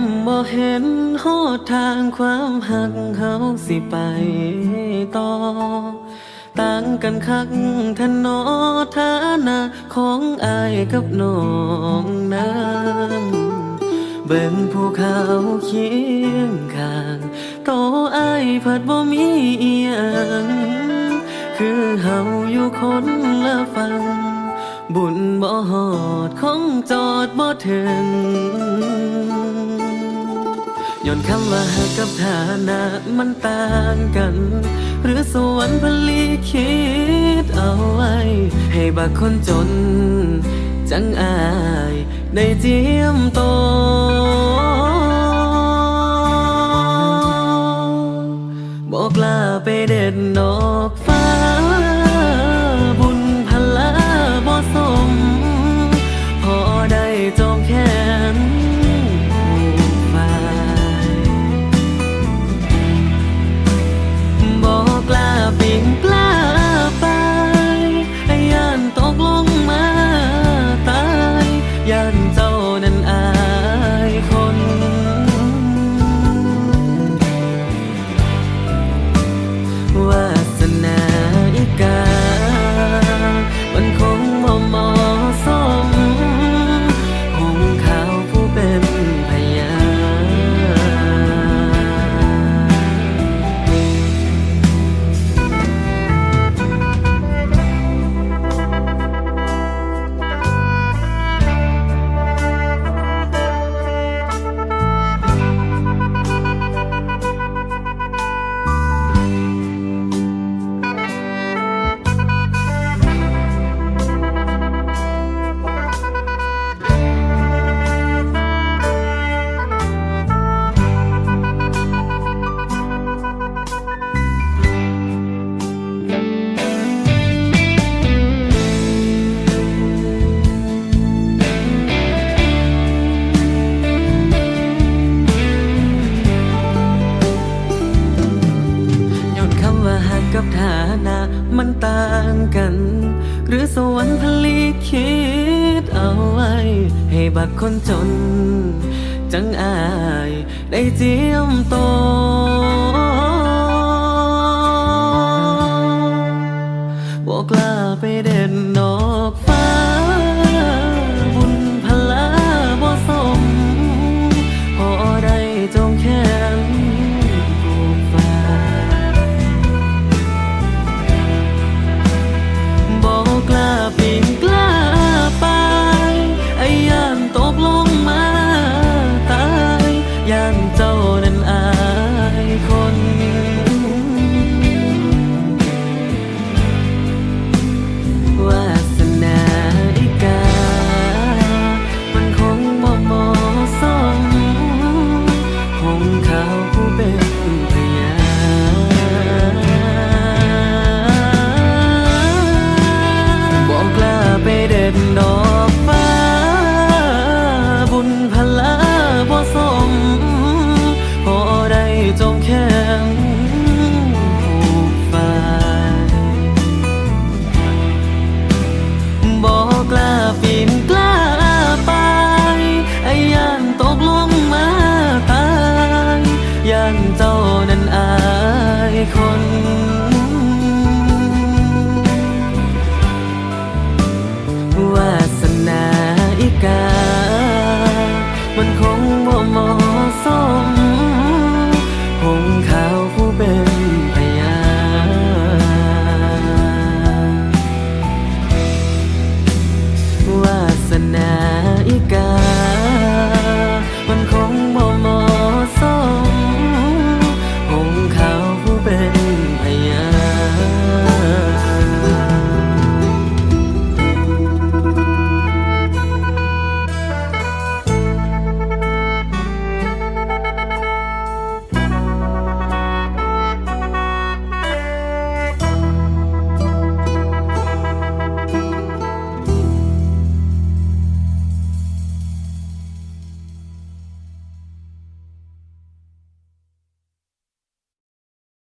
มบ่เห็นหอดทางความหักเฮาสิไปต่อ ต่างกันคักทะนอฐานะของอายกับน้องนั้นเบิ่งภูเขาเคียงข้างโตอายเพิดบ่มีอีหยังคือเฮาอยู่คนละฝั่งบุญบ่หอดคงจอดบ่ถึง ย้อนคำว่าหักกับฐานะมันต่างกัน หรือสวรรค์ผลิคิดเอาไว้ ให้บักคนจน จังอายได้เจียมโตบอกลาไปเด็ดดอกฟ้า ลีคิดเอาไว้ ให้บักคนจน จังอายได้เจียมโต don't care.